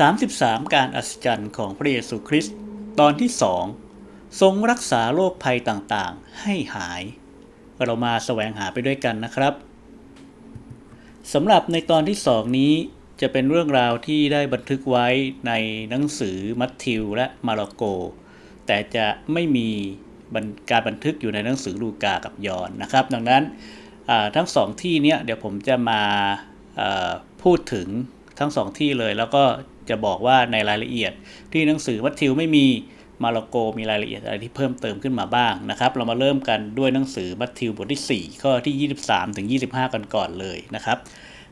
33 การอัศจรรย์ของพระเยซูคริสต์ตอนที่สองทรงรักษาโรคภัยต่างๆ ให้หาย เรามาแสวงหาไปด้วยกันนะครับสำหรับในตอนที่สองนี้จะเป็นเรื่องราวที่ได้บันทึกไว้ในหนังสือมัทธิวและมาระโก แต่จะไม่มีการบันทึกอยู่ในหนังสือลูกากับยอห์นนะครับ ดังนั้นทั้งสองที่เนี้ยเดี๋ยวผมจะมาพูดถึงทั้งสองที่เลยแล้วก็ จะบอกว่าในรายละเอียด ที่หนังสือมัทธิวไม่มีมาระโกมีรายละเอียดอะไรที่เพิ่มเติมขึ้นมาบ้างนะครับ เรามาเริ่มกันด้วยหนังสือมัทธิวบทที่ 4 ข้อที่ 23 ถึง 25 กันก่อนเลยนะครับ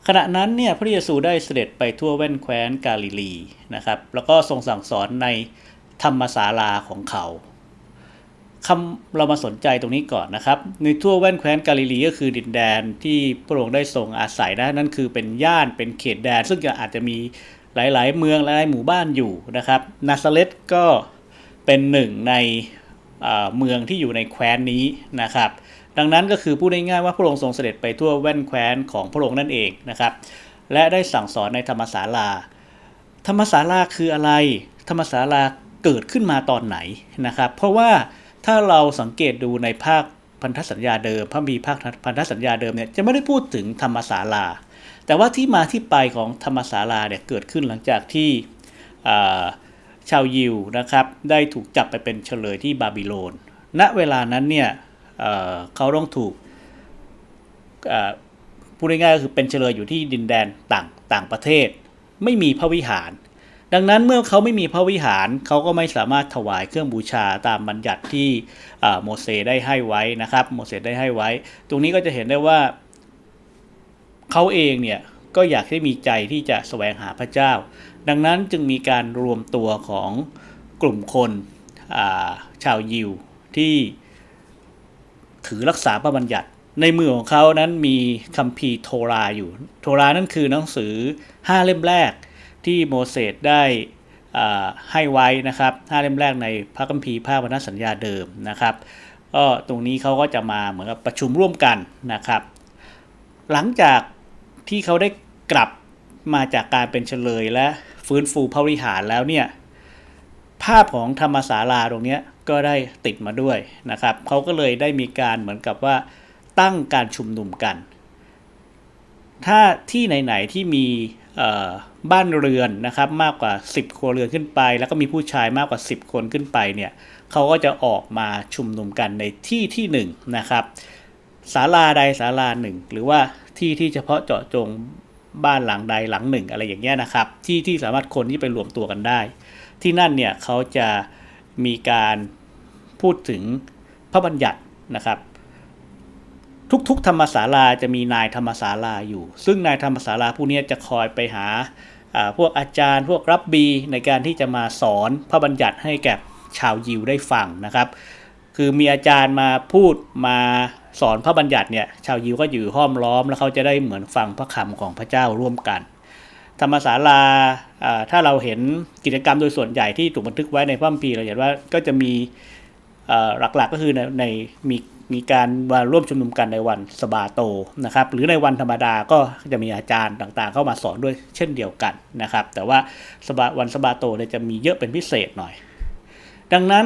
ขณะนั้นเนี่ยพระเยซูได้เสด็จไปทั่วแว่นแคว้นกาลิลีนะครับแล้วก็ทรงสั่งสอนในธรรมศาลาของเขาคำเรามาสนใจตรงนี้ก่อนนะครับ ในทั่วแว่นแคว้นกาลิลีก็คือดินแดนที่พระองค์ได้ทรงอาศัยนะนั่นคือเป็นย่านเป็นเขตแดน ซึ่งอาจจะมี หลายๆ เมืองหลายๆหมู่บ้านอยู่นะครับนาซาเลตก็เป็นหนึ่งในเอ่อเมืองที่อยู่ในแคว้นนี้นะครับ ดังนั้นก็คือพูดง่ายๆว่าพระองค์ทรงเสด็จไปทั่วแว่นแคว้นของพระองค์นั่นเองนะครับ และได้สั่งสอนในธรรมศาลา ธรรมศาลาคืออะไร ธรรมศาลาเกิดขึ้นมาตอนไหนนะครับ เพราะว่าถ้าเราสังเกตดูในภาคพันธสัญญาเดิมพระมีภาคพันธสัญญาเดิมเนี่ยจะไม่ได้พูดถึงธรรมศาลา แต่ว่าที่มาที่ไปของธรรมศาลาเนี่ยเกิดขึ้นหลังจากที่าชาวยิวนะครับได้ถูกจับไปเป็นเฉลยที่บาบิโลน ณ เวลานั้นเนี่ยเเขาต้องถูกพูดง่ายๆก็คือเป็นเฉลยอยู่ที่ดินแดนต่างต่างประเทศ ไม่มีพระวิหาร ดังนั้นเมื่อเขาไม่มีพระวิหารเขาก็ไม่สามารถถวายเครื่องบูชาตามบัญญัติที่โมเสสได้ให้ไว้นะครับ โมเสสได้ให้ไว้ ตรงนี้ก็จะเห็นได้ว่า เขาเองเนี่ยก็อยากให้มีใจที่จะแสวงหาพระเจ้า ดังนั้นจึงมีการรวมตัวของกลุ่มคนาชาวยิวที่ถือรักษาพระบัญญัติ ในมือของเขานั้นมีคัมภีร์โทราอยู่ โทรานั่นคือหนังสือ 5 เล่มแรกที่โมเสสได้ให้ไว้นะครับ5เล่มแรกในพระคัมภีร์ภาคพันธสัญญาเดิมนะครับก็ตรงนี้เขาก็จะมาเหมือนกับประชุมร่วมกันนะครับ หลังจาก ที่เขาได้กลับมาจากการเป็นเฉลยและฟื้นฟูพระวิหารแล้วเนี่ยภาพของธรรมศาลาตรงเนี้ยก็ได้ติดมาด้วยนะครับเขาก็เลยได้มีการเหมือนกับว่าตั้งการชุมนุมกัน ถ้าที่ไหนๆที่มีบ้านเรือนนะครับมากกว่า 10 ครัวเรือนขึ้นไป แล้วก็มีผู้ชายมากกว่า 10 คนขึ้นไปเนี่ยเขาก็จะออกมาชุมนุมกันในที่ที่หนึ่งนะครับศาลาใดศาลาหนึ่งหรือว่า ที่ที่เฉพาะเจาะจงบ้านหลังใดหลังหนึ่งอะไรอย่างเงี้ยนะครับ ที่ที่สามารถคนที่ไปรวมตัวกันได้ ที่นั่นเนี่ยเขาจะมีการพูดถึงพระบัญญัตินะครับ ทุกๆ ธรรมศาลาจะมีนายธรรมศาลาอยู่ ซึ่งนายธรรมศาลาผู้นี้จะคอยไปหาอ่าพวกอาจารย์ พวกรับบีในการที่จะมาสอนพระบัญญัติให้แก่ชาวยิวได้ฟังนะครับ คือมีอาจารย์มาพูดมาสอนพระบัญญัติเนี่ยชาวยิวก็อยู่ห้อมล้อมแล้วเขาจะได้เหมือนฟังพระคำของพระเจ้าร่วมกัน ธรรมศาลาถ้าเราเห็นกิจกรรมโดยส่วนใหญ่ที่ถูกบันทึกไว้ในพระคัมภีร์เราเห็นว่าก็จะมีหลักๆก็คือในในมีมีการมาร่วมชุมนุมกันในวันสบาโตนะครับ หรือในวันธรรมดาก็จะมีอาจารย์ต่างๆ เข้ามาสอนด้วยเช่นเดียวกันนะครับ แต่ว่าสบาวันสบาโตเนี่ยจะมีเยอะเป็นพิเศษหน่อย ดังนั้น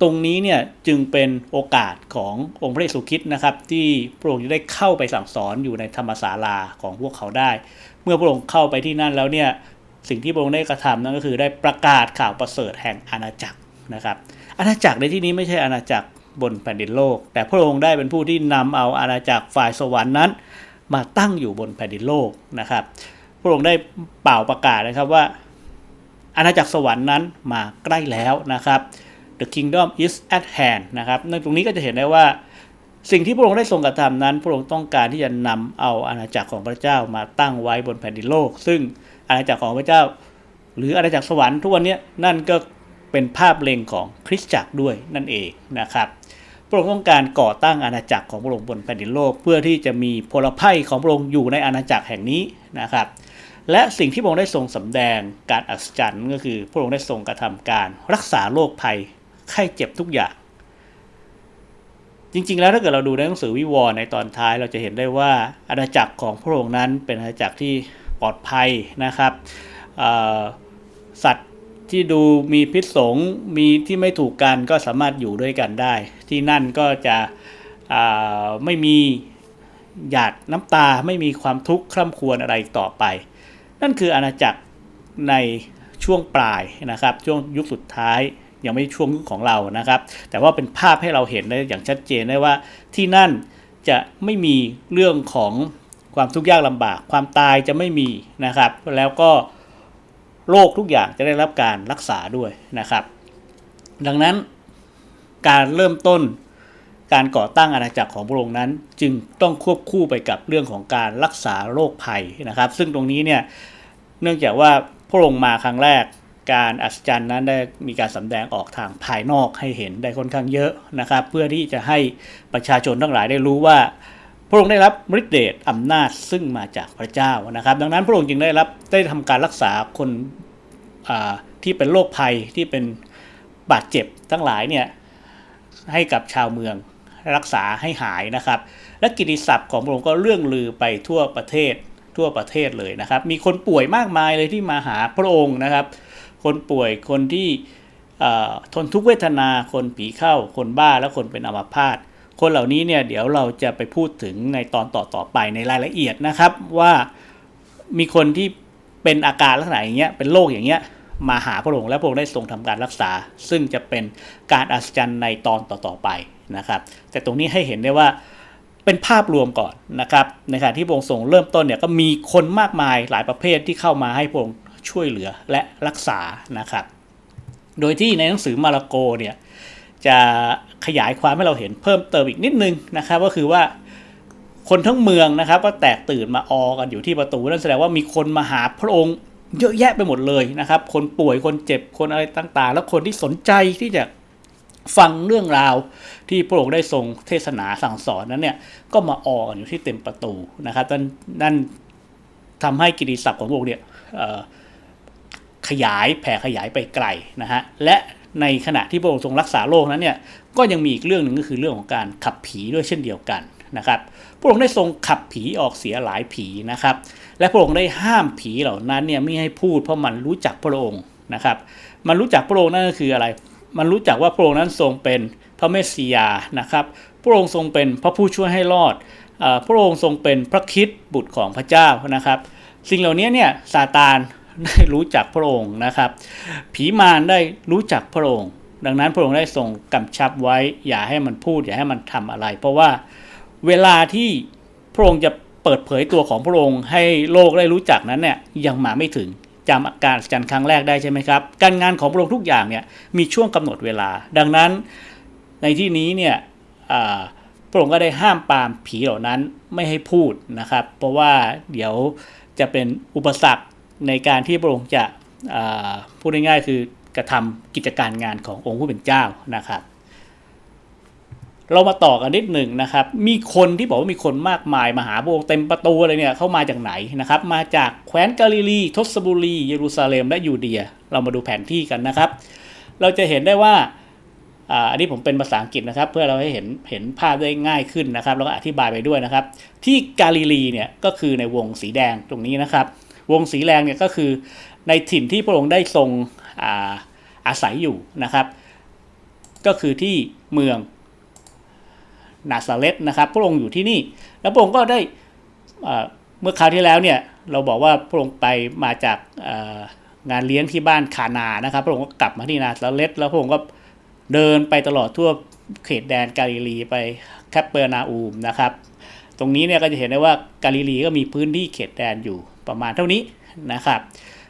ตรงนี้เนี่ยจึงเป็นโอกาสขององค์พระเยซูคริสต์นะครับ ที่พระองค์จะได้เข้าไปสั่งสอนอยู่ในธรรมศาลาของพวกเขาได้ เมื่อพระองค์เข้าไปที่นั่นแล้วเนี่ยสิ่งที่พระองค์ได้กระทำนั่นก็คือได้ประกาศข่าวประเสริฐแห่งอาณาจักรนะครับ อาณาจักรในที่นี้ไม่ใช่อาณาจักรบนแผ่นดินโลก แต่พระองค์ได้เป็นผู้ที่นำเอาอาณาจักรฝ่ายสวรรค์นั้น มาตั้งอยู่บนแผ่นดินโลกนะครับ พระองค์ได้เป่าประกาศนะครับว่า อาณาจักรสวรรค์นั้นมาใกล้แล้วนะครับ The kingdom is at hand นะครับในตรงนี้ก็จะเห็นได้ว่าสิ่งที่พระองค์ได้ทรงกระทำนั้น พระองค์ต้องการที่จะนำเอาอาณาจักรของพระเจ้ามาตั้งไว้บนแผ่นดินโลก ซึ่งอาณาจักรของพระเจ้า หรืออาณาจักรสวรรค์ทุกวันนี้นั่นก็เป็นภาพเล็งของคริสตจักรด้วยนั่นเองนะครับพระองค์ต้องการก่อตั้งอาณาจักรของพระองค์บนแผ่นดินโลก เพื่อที่จะมีพลภัยของพระองค์อยู่ในอาณาจักรแห่งนี้นะครับและสิ่งที่พระองค์ได้ทรงสำแดงการอัศจรรย์ก็คือพระองค์ได้ทรงกระทำการรักษาโรคภัย ไข้เจ็บทุกอย่าง จริง ๆ แล้วถ้าเกิดเราดูในหนังสือวิวรณ์ในตอนท้ายเราจะเห็นได้ว่าอาณาจักรของพระองค์นั้นเป็นอาณาจักรที่ปลอดภัยนะครับสัตว์ที่ดูมีพิษสงมีที่ไม่ถูกกันก็สามารถอยู่ด้วยกันได้ ที่นั่นก็จะไม่มีหยาดน้ำตาไม่มีความทุกข์คร่ำครวญอะไรต่อไป นั่นคืออาณาจักรในช่วงปลายนะครับ ช่วงยุคสุดท้าย ยังไม่ช่วงยุคของเรานะครับ แต่ว่าเป็นภาพให้เราเห็นได้อย่างชัดเจนได้ว่าที่นั่นจะไม่มีเรื่องของความทุกข์ยากลำบาก ความตายจะไม่มีนะครับ แล้วก็โรคทุกอย่างจะได้รับการรักษาด้วยนะครับ ดังนั้นการเริ่มต้นการก่อตั้งอาณาจักรของพระองค์นั้น จึงต้องควบคู่ไปกับเรื่องของการรักษาโรคภัยนะครับ ซึ่งตรงนี้เนี่ยเนื่องจากว่าพระองค์มาครั้งแรก การอัศจรรย์นั้นได้มีการสำแดงออกทางภายนอกให้เห็นได้ค่อนข้างเยอะนะครับ เพื่อที่จะให้ประชาชนทั้งหลายได้รู้ว่า พระองค์ได้รับฤทธิเดชอำนาจซึ่งมาจากพระเจ้านะครับ ดังนั้นพระองค์จึงได้รับได้ทำการรักษาคนาที่เป็นโรคภัยที่เป็นบาดเจ็บทั้งหลายเนี่ยให้กับชาวเมืองรักษาให้หายนะครับ และกิตติศัพท์ของพระองค์ก็เรื่องลือไปทั่วประเทศทั่วประเทศเลยนะครับ มีคนป่วยมากมายเลยที่มาหาพระองค์นะครับ คนป่วยคนที่ทนทุกเวทนาคนผีเข้าคนบ้าและคนเป็นอัมพาตคนเหล่านี้เนี่ยเดี๋ยวเราจะไปพูดถึงในตอนต่อๆไปในรายละเอียดนะครับ ว่ามีคนที่เป็นอาการลักษณะอย่างเงี้ยเป็นโรคอย่างเงี้ยมาหาพระองค์และพระองค์ได้ทรงทำการรักษา ซึ่งจะเป็นการอัศจรรย์ในตอนต่อๆไปนะครับ แต่ตรงนี้ให้เห็นได้ว่าเป็นภาพรวมก่อนนะครับในขณะที่พระองค์ทรงเริ่มต้นเนี่ยก็มีคนมากมายหลายประเภทที่เข้ามาให้พระองค์ ช่วยเหลือและรักษานะครับ โดยที่ในหนังสือมาระโกเนี่ยจะขยายความให้เราเห็นเพิ่มเติมอีกนิดนึงนะครับ ก็คือว่าคนทั้งเมืองนะครับ ก็แตกตื่นมาออกันอยู่ที่ประตูนั่นแสดงว่ามีคนมาหาพระองค์เยอะแยะไปหมดเลยนะครับ คนป่วยคนเจ็บคนอะไรต่างๆ แล้วคนที่สนใจที่จะฟังเรื่องราวที่พระองค์ได้ทรงเทศนาสั่งสอนนั้นเนี่ยก็มาออกันอยู่ที่เต็มประตูนะครับนั่นนั่นทำให้กิติศัพท์ของพระองค์เนี่ย ขยายแผ่ขยายไปไกลนะฮะและในขณะที่พระองค์ทรงรักษาโรคนั้นเนี่ยก็ยังมีอีกเรื่องหนึ่งก็คือเรื่องของการขับผีด้วยเช่นเดียวกันนะครับพระองค์ได้ทรงขับผีออกเสียหลายผีนะครับและพระองค์ได้ห้ามผีเหล่านั้นเนี่ยไม่ให้พูดเพราะมันรู้จักพระองค์นะครับมันรู้จักพระองค์นั่นก็คืออะไร มันรู้จักว่าพระองค์นั้นทรงเป็นพระเมสสิยานะครับพระองค์ทรงเป็นพระผู้ช่วยให้รอดอพระองค์ทรงเป็นพระคิดบุตรของพระเจ้านะครับ สิ่งเหล่านี้เนี่ยซาตาน ได้รู้จักพระองค์นะครับ ผีมารได้รู้จักพระองค์ ดังนั้นพระองค์ได้ทรงกำชับไว้ อย่าให้มันพูด อย่าให้มันทำอะไร เพราะว่าเวลาที่พระองค์จะเปิดเผยตัวของพระองค์ให้โลกได้รู้จักนั้นเนี่ยยังมาไม่ถึงจำอาการจันครั้งแรกได้ใช่ไหมครับ การงานของพระองค์ทุกอย่างเนี่ยมีช่วงกำหนดเวลา ดังนั้นในที่นี้เนี่ยพระองค์ก็ได้ห้ามปามผีเหล่านั้นไม่ให้พูดนะครับ เพราะว่าเดี๋ยวจะเป็นอุปสรรค ในการที่พระองค์จะพูดง่ายๆคือกระทำกิจการงานขององค์ผู้เป็นเจ้านะครับ เรามาต่อกันนิดหนึ่งนะครับ มีคนที่บอกว่ามีคนมากมายมาหาพระองค์เต็มประตูเลยเนี่ยเข้ามาจากไหนนะครับ มาจากแคว้นกาลิลีทศบุรีเยรูซาเล็มและยูเดีย เรามาดูแผนที่กันนะครับ เราจะเห็นได้ว่าอันนี้ผมเป็นภาษาอังกฤษนะครับ เพื่อเราให้เห็นเห็นภาพได้ง่ายขึ้นนะครับ แล้วก็อธิบายไปด้วยนะครับ ที่กาลิลีเนี่ยก็คือในวงสีแดงตรงนี้นะครับ วงสีแดงเนี่ยก็คือในถิ่นที่พระองค์ได้ทรงอาอาศัยอยู่นะครับ ก็คือที่เมืองนาซาเรตนะครับพระองค์อยู่ที่นี่ แล้วพระองค์ก็ได้เมื่อคราวที่แล้วเนี่ยเราบอกว่าพระองค์ไปมาจากางานเลี้ยงที่บ้านคานานะครับ พระองค์ก็กลับมาที่นาซาเรตแล้วพระองค์ก็เดินไปตลอดทั่วเขตแดนกาลิลีไปแคปเปอร์นาอูมนะครับ ตรงนี้เนี่ยก็จะเห็นได้ว่ากาลิลีก็มีพื้นที่เขตแดนอยู่ประมาณเท่านี้นะครับ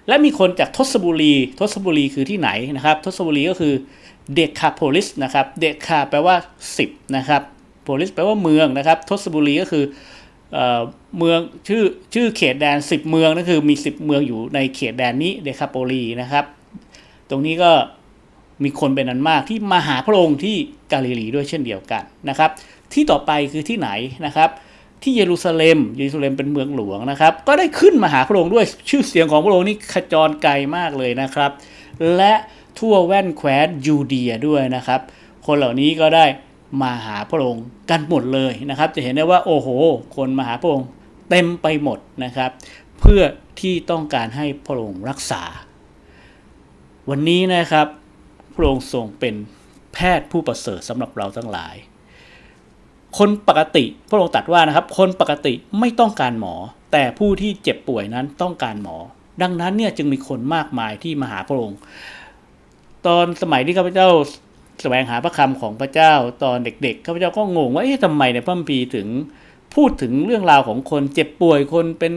และมีคนจากทศบุรี ทศบุรีคือที่ไหนนะครับ ทศบุรีก็คือเดคาโพลิสนะครับ เดคาแปลว่า 10 นะครับ โพลิสแปลว่าเมืองนะครับ ทศบุรีก็คือเมืองชื่อชื่อเขตแดน 10 เมืองนั่นคือมี 10 เมืองอยู่ในเขตแดนนี้เดคาโปลีนะครับ ตรงนี้ก็มีคนเป็นอันมากที่มาหาพระองค์ที่กาลิลีด้วยเช่นเดียวกันนะครับ ที่ต่อไปคือที่ไหนนะครับ ที่เยรูซาเล็ม เยรูซาเล็มเป็นเมืองหลวงนะครับ ก็ได้ขึ้นมาหาพระองค์ด้วยชื่อเสียงของพระองค์นี่ขจรไกลมากเลยนะครับ และทั่วแว่นแคว้นยูเดียด้วยนะครับ คนเหล่านี้ก็ได้มาหาพระองค์กันหมดเลยนะครับ จะเห็นได้ว่าโอ้โห คนมาหาพระองค์เต็มไปหมดนะครับ เพื่อที่ต้องการให้พระองค์รักษา วันนี้นะครับ พระองค์ทรงเป็นแพทย์ผู้ประเสริฐสำหรับเราทั้งหลาย คนปกติพระองค์ตรัดว่านะครับ คนปกติไม่ต้องการหมอ แต่ผู้ที่เจ็บป่วยนั้นต้องการหมอ ดังนั้นเนี่ยจึงมีคนมากมายที่มาหาพระองค์ ตอนสมัยที่ข้าพเจ้าแสวงหาพระคำของพระเจ้าตอนเด็กๆข้าพเจ้าก็งงว่าเอ๊ะทำไมในพระคัมภีร์ถึงพูดถึงเรื่องราวของคนเจ็บป่วยคนเป็น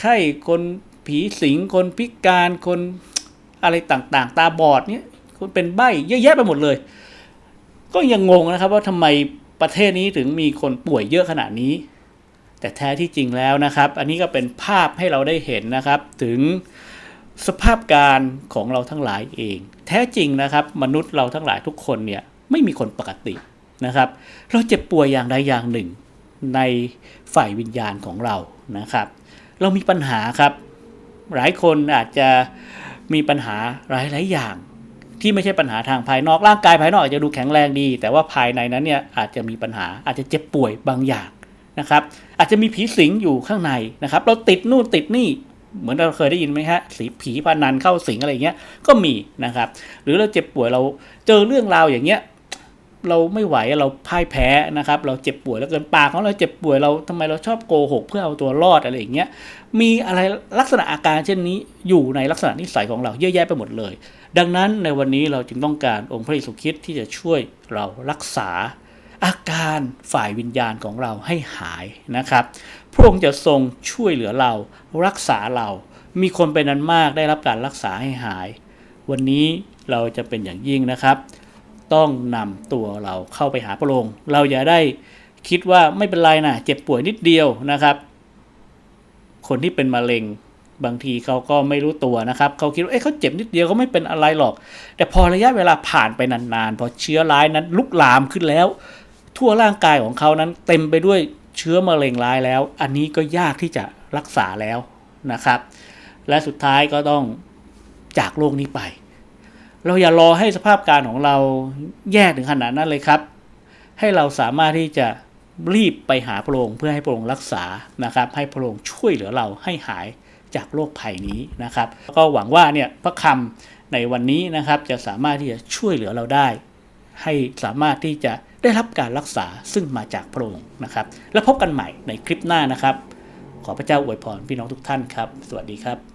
ไข้คนผีสิงคนพิการคนอะไรต่างๆ ตาบอดเนี่ยคนเป็นใบ้เยอะแยะไปหมดเลย ก็ยังงงนะครับว่าทำไม ประเทศนี้ถึงมีคนป่วยเยอะขนาดนี้ แต่แท้ที่จริงแล้วนะครับ อันนี้ก็เป็นภาพให้เราได้เห็นนะครับ ถึงสภาพการของเราทั้งหลายเอง แท้จริงนะครับ มนุษย์เราทั้งหลายทุกคนเนี่ยไม่มีคนปกตินะครับ เราเจ็บป่วยอย่างใดอย่างหนึ่ง ในฝ่ายวิญญาณของเรานะครับ เรามีปัญหาครับ หลายคนอาจจะมีปัญหาหลายหลายๆอย่าง ที่ไม่ใช่ปัญหาทางภายนอกร่างกายภายนอกอาจจะดูแข็งแรงดี แต่ว่าภายในนั้นเนี่ยอาจจะมีปัญหาอาจจะเจ็บป่วยบางอย่างนะครับ อาจจะมีผีสิงอยู่ข้างในนะครับ เราติดนู่นติดนี่เหมือนเราเคยได้ยินไหมฮะสีผีพานันเข้าสิงอะไรเงี้ยก็มีนะครับ หรือเราเจ็บป่วยเราเจอเรื่องราวอย่างเงี้ยเราไม่ไหวเราพ่ายแพ้นะครับ เราเจ็บป่วยแล้วเกินปากของเราเจ็บป่วยเราทำไมเราชอบโกหกเพื่อเอาตัวรอดอะไรอย่างเงี้ยมีอะไรลักษณะอาการเช่นนี้อยู่ในลักษณะนิสัยของเราเยอะแยะไปหมดเลย ดังนั้นในวันนี้เราจึงต้องการองค์พระเยซูคริสต์ที่จะช่วยเรารักษาอาการฝ่ายวิญญาณของเราให้หายนะครับ พระองค์จะทรงช่วยเหลือเรารักษาเรา มีคนเป็นนั้นมากได้รับการรักษาให้หาย วันนี้เราจะเป็นอย่างยิ่งนะครับ ต้องนำตัวเราเข้าไปหาพระองค์ เราอย่าได้คิดว่าไม่เป็นไรนะเจ็บป่วยนิดเดียวนะครับ คนที่เป็นมะเร็ง บางทีเขาก็ไม่รู้ตัวนะครับเขาคิดว่าเอ๊ะเขาเจ็บนิดเดียวเขาไม่เป็นอะไรหรอก แต่พอระยะเวลาผ่านไปนานๆ พอเชื้อร้ายนั้นลุกลามขึ้นแล้ว ทั่วร่างกายของเขานั้นเต็มไปด้วยเชื้อมะเร็งร้ายแล้ว อันนี้ก็ยากที่จะรักษาแล้วนะครับ และสุดท้ายก็ต้องจากโลกนี้ไป เราอย่ารอให้สภาพการของเราแย่ถึงขนาดนั้นเลยครับ ให้เราสามารถที่จะรีบไปหาพระองค์เพื่อให้พระองค์รักษานะครับ ให้พระองค์ช่วยเหลือเราให้หาย จากโรคภัยนี้นะครับ ก็หวังว่าเนี่ยพระคำในวันนี้นะครับจะสามารถที่จะช่วยเหลือเราได้ ให้สามารถที่จะได้รับการรักษาซึ่งมาจากพระองค์นะครับ แล้วพบกันใหม่ในคลิปหน้านะครับ ขอพระเจ้าอวยพรพี่น้องทุกท่านครับ สวัสดีครับ